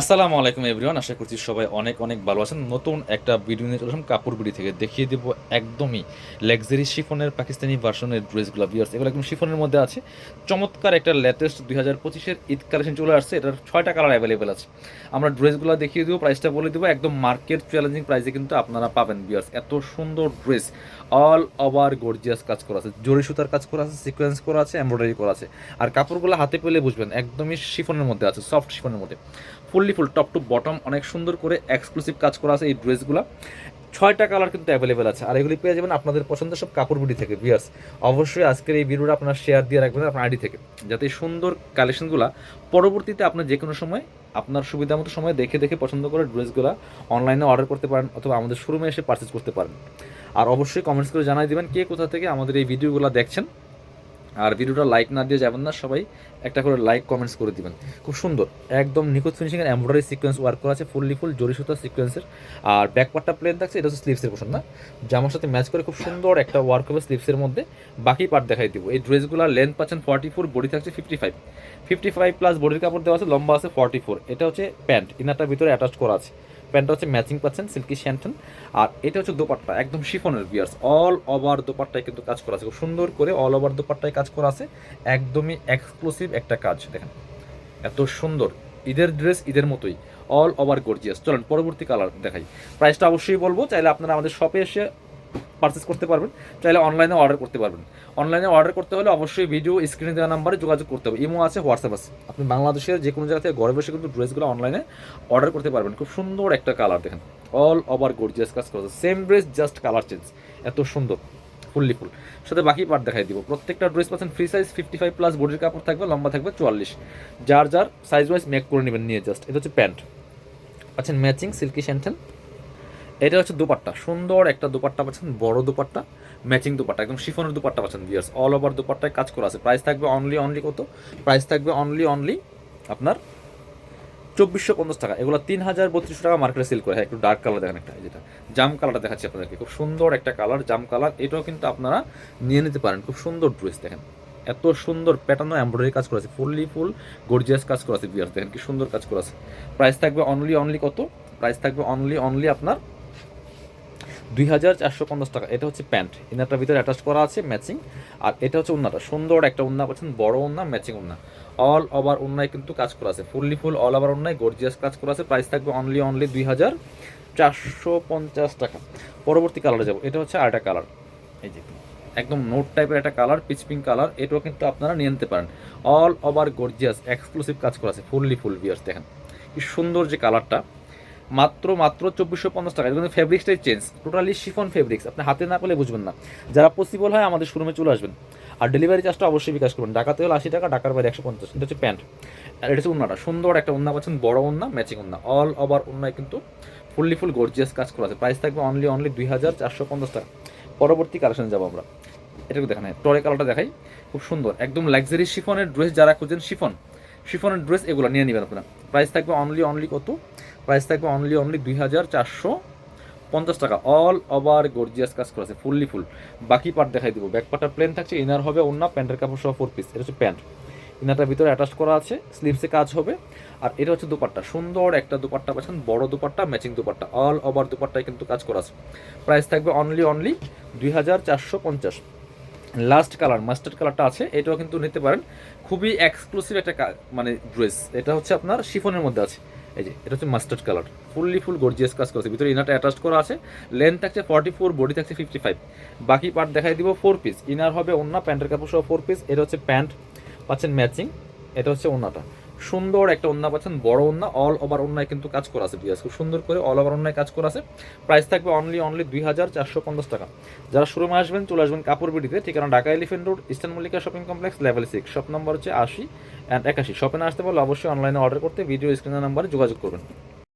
আসসালামু আলাইকুম এভরিওয়ান, আশা করছি সবাই অনেক অনেক ভালো আছেন। নতুন একটা ভিডিও নিয়ে চলে আসলাম কাপড় বিড়ি থেকে। দেখিয়ে দেবো একদমই লাক্সারি শিফনের পাকিস্তানি ভার্সনের ড্রেসগুলো বিয়ার্স এগুলো একদম শিফনের মধ্যে আছে। চমৎকার একটা লেটেস্ট দুই হাজার পঁচিশের ঈদ কালেকশন চলে আসছে। এটার ছয়টা কালার অ্যাভেলেবেল আছে। আমরা ড্রেসগুলো দেখিয়ে দেবো প্রাইসটা বলে দেবো। একদম মার্কেট চ্যালেঞ্জিং প্রাইসে কিন্তু আপনারা পাবেন বিয়ার্স এত সুন্দর ড্রেস অল ওভার গর্জিয়াস কাজ করা আছে। জরি সুতার কাজ করা আছে সিকোয়েন্স করা আছে এমব্রয়ডারি করা আছে। আর কাপড়গুলো হাতে পেলে বুঝবেন, একদমই শিফনের মধ্যে আছে সফট শিফনের মধ্যে। Fully full top to bottom অনেক সুন্দর করে এক্সক্লুসিভ কাজ করা আছে এই ড্রেসগুলো ছয়টা কালার কিন্তু অ্যাভেলেবেল আছে। আর এগুলি পেয়ে যাবেন আপনাদের পছন্দের সব কাপড় বুটি থেকে বিয়ার্স অবশ্যই আজকের এই ভিডিওটা আপনার শেয়ার দিয়ে রাখবেন আপনার আইডি থেকে। যাতে সুন্দর কালেকশনগুলো পরবর্তীতে আপনার যে কোনো সময় আপনার সুবিধা মতো সময় দেখে দেখে পছন্দ করে ড্রেসগুলো অনলাইনে অর্ডার করতে পারেন অথবা আমাদের শোরুমে এসে পারচেজ করতে পারেন। আর অবশ্যই কমেন্টস করে জানাই দিবেন কে কোথা থেকে আমাদের এই ভিডিওগুলো দেখছেন। আর ভিডিওটা লাইক না দিয়ে যাবেন না, সবাই একটা করে লাইক কমেন্টস করে দিবেন। খুব সুন্দর, একদম নিখুঁত ফিনিশিং এর এমব্রয়ডারি সিকোয়েন্স ওয়ার্ক করা আছে ফুললি ফুল জরি সুতা সিকোয়েন্সের আর ব্যাক পার্টটা প্লেন থাকছে, এটা হচ্ছে স্লিভসের পোশন না? জামার সাথে ম্যাচ করে খুব সুন্দর একটা ওয়ার্ক হবে স্লিভসের মধ্যে। বাকি পার্ট দেখাই দিব। এই ড্রেসগুলোর লেন্থ পাচ্ছেন ফর্টি ফোর বডি থাকছে fifty five fifty five plus বডির কাপড় দেওয়া আছে, লম্বা আছে ফর্টি ফোর এটা হচ্ছে প্যান্ট ইনারটার ভিতরে অ্যাটাচ করা আছে। প্যান্টটা হচ্ছে ম্যাচিং পাচ্ছেন সিল্কি শ্যান্টন আর এটা হচ্ছে দোপাট্টা, একদম শিফনের বিয়ার্স অল ওভার দোপাট্টায় কিন্তু কাজ করা আছে। খুব সুন্দর করে অল ওভার দোপাট্টায় কাজ করা আছে। একদমই এক্সক্লুসিভ একটা কাজ, দেখেন। এত সুন্দর, ঈদের ড্রেস ঈদের মতোই অল ওভার গর্জিয়াস চলেন, পরবর্তী কালার দেখাই। প্রাইসটা অবশ্যই বলব, চাইলে আপনারা আমাদের শপে এসে পারচেস করতে পারবেন, চাইলে অনলাইনে অর্ডার করতে পারবেন। অনলাইনে অর্ডার করতে হলে অবশ্যই ভিডিও স্ক্রিনে দেওয়া নাম্বারে যোগাযোগ করতে হবে। ইমো আছে হোয়াটসঅ্যাপ আছে। আপনি বাংলাদেশের যে কোনো জায়গা থেকে ঘরে বসে কিন্তু ড্রেসগুলো অনলাইনে অর্ডার করতে পারবেন। খুব সুন্দর একটা কালার দেখেন। অল ওভার গর্জিয়াস কাজ করা same dress just colour change এত সুন্দর ফুললি ফুল সাথে বাকি পার্ট দেখাই দিব। প্রত্যেকটা ড্রেস পাচ্ছেন free size fifty five plus বডির কাপড় থাকবে, লম্বা থাকবে চুয়াল্লিশ। যার যার সাইজ ওয়াইজ মেক করে নেবেন নিয়ে জাস্ট এটা হচ্ছে প্যান্ট। পাচ্ছেন ম্যাচিং সিল্কি স্যান্টেন এটা হচ্ছে দুপাট্টা। সুন্দর একটা দুপাট্টা পাচ্ছেন, বড় দুপাট্টা ম্যাচিং দুপাট্টা, একদম শিফনের দুপাট্টা পাচ্ছেন বিয়ার্স অল ওভার দুপাট্টায় কাজ করা আছে। প্রাইস থাকবে অনলি অনলি কত? প্রাইস থাকবে অনলি অনলি আপনার চব্বিশশো পঞ্চাশ টাকা। এগুলো তিন হাজার বত্রিশশো টাকা মার্কেটে সেল করে। হ্যাঁ একটু ডার্ক কালার দেখেন একটা যেটা। জাম কালারটা দেখাচ্ছি আপনাদেরকে। খুব সুন্দর একটা কালার জাম কালার এটাও কিন্তু আপনারা নিয়ে নিতে পারেন। খুব সুন্দর ড্রেস দেখেন। এত সুন্দর প্যাটার্নও এমব্রয়ডারি কাজ করা আছে। ফুললি ফুল গর্জিয়াস কাজ করা আছে বিয়ার্স দেখেন কি সুন্দর কাজ করা আছে। প্রাইস থাকবে অনলি অনলি কত? প্রাইস থাকবে অনলি অনলি আপনার দুই হাজার চারশো পঞ্চাশ টাকা। এটা হচ্ছে প্যান্ট। ইনারটার ভিতরে অ্যাটাচ করা আছে ম্যাচিং আর এটা হচ্ছে উন্নাটা। সুন্দর একটা উন্না পাচ্ছেন বড় উন্না ম্যাচিং উন্না। অল ওভার উন্নায় কিন্তু কাজ করা আছে। ফুললি ফুল অল ওভার উন্নায় গর্জিয়াস কাজ করা আছে। প্রাইস থাকবে অনলি অনলি দুই হাজার চারশো পঞ্চাশ টাকা। পরবর্তী কালারে যাব। এটা হচ্ছে আরেকটা কালার এই যে, একদম নোট টাইপের একটা কালার পিচ পিঙ্ক কালার এটাও কিন্তু আপনারা নিয়ে নিতে পারেন। অল ওভার গর্জিয়াস এক্সক্লুসিভ কাজ করা আছে। ফুললি ফুল বিয়ার্স দেখেন। কি সুন্দর যে কালারটা মাত্র মাত্র চব্বিশশো পঞ্চাশ টাকা। কিন্তু ফেব্রিক্সটাই চেঞ্জ টোটালি শিফন ফেব্রিক্স আপনি হাতে না পেলে বুঝবেন না। যারা পসিবল হয়, আমাদের শোরুমে চলে আসবেন। আর ডেলিভারি চার্জটা অবশ্যই বিকাশ করবেন। ঢাকাতে হলে আশি টাকা, ঢাকার বাইরে একশো পঞ্চাশ। এটা হচ্ছে প্যান্ট আর এটা হচ্ছে উন্নাটা। সুন্দর একটা উন্না পাচ্ছেন, বড় উন্না ম্যাচিং উন্না। অল ওভার উন্নায় কিন্তু ফুললি ফুল গর্জিয়াস কাজ করা আছে। প্রাইস থাকবে অনলি অনলি দুই হাজার চারশো পঞ্চাশ টাকা। পরবর্তী কালেকশন যাব আমরা। এটাকে দেখান, টরে কালারটা দেখাই। খুব সুন্দর, একদম লাক্সারি শিফনের ড্রেস যারা খুঁজেন শিফন শিফনের ড্রেস এগুলো নিয়ে নেবেন আপনারা। প্রাইস থাকবে অনলি অনলি কত? প্রাইস থাকবে অনলি অনলি দুই হাজার চারশো পঞ্চাশ টাকা। অল ওভার গর্জিয়াস কাজ করা আছে ফুললি ফুল বাকি পার্ট দেখাই দিব। ব্যাক পার্টটা প্লেন থাকছে ইনার হবে অন্য প্যান্টের কাপড় সহ ফোর পিস এটা হচ্ছে প্যান্ট। ইনারটার ভিতরে অ্যাটাচ করা আছে স্লিভসে কাজ হবে। আর এটা হচ্ছে দুপাট্টা। সুন্দর একটা দুপাট্টা পাচ্ছেন, বড় dupatta matching dupatta. All over দুপাট্টায় কিন্তু কাজ করা আছে। প্রাইস থাকবে অনলি অনলি দুই হাজার চারশো পঞ্চাশ। লাস্ট কালার মাস্টার্ড কালারটা আছে, এটাও কিন্তু নিতে পারেন। খুবই এক্সক্লুসিভ একটা মানে ড্রেস এটা হচ্ছে আপনার শিফনের মধ্যে আছে। এই যে, এটা হচ্ছে mustard colour fully full gorgeous কাজ করেছে। ভিতরে ইনারটা অ্যাটাচ করা আছে। লেন্থ থাকছে ফর্টি ফোর বডি থাকছে ফিফটি ফাইভ বাকি পার্ট দেখাই দিব ফোর পিস ইনার হবে অন্য প্যান্টের কাপড় সহ ফোর পিস এটা হচ্ছে প্যান্ট পাচ্ছেন ম্যাচিং এটা হচ্ছে ওন্নাটা সুন্দর একটা ওন্না পাচ্ছেন, বড় ওন্না অল ওভার ওন্নায় কিন্তু কাজ করা আছে বিয়াস খুব সুন্দর করে অল ওভার ওন্নায় কাজ করা আছে। প্রাইস থাকবে অনলি অনলি দুই হাজার চারশো পঞ্চাশ টাকা। যারা শোরুমে আসবেন, চলে আসবেন কাপড় বিডিতে ঠিকানা Dhaka elephant road eastern Mallika shopping complex level six shop number হচ্ছে আশি অ্যান্ড একাশি। শপে না আসতে পারলে অবশ্যই অনলাইনে অর্ডার করতে ভিডিও স্ক্রিনের নাম্বারে যোগাযোগ করবেন।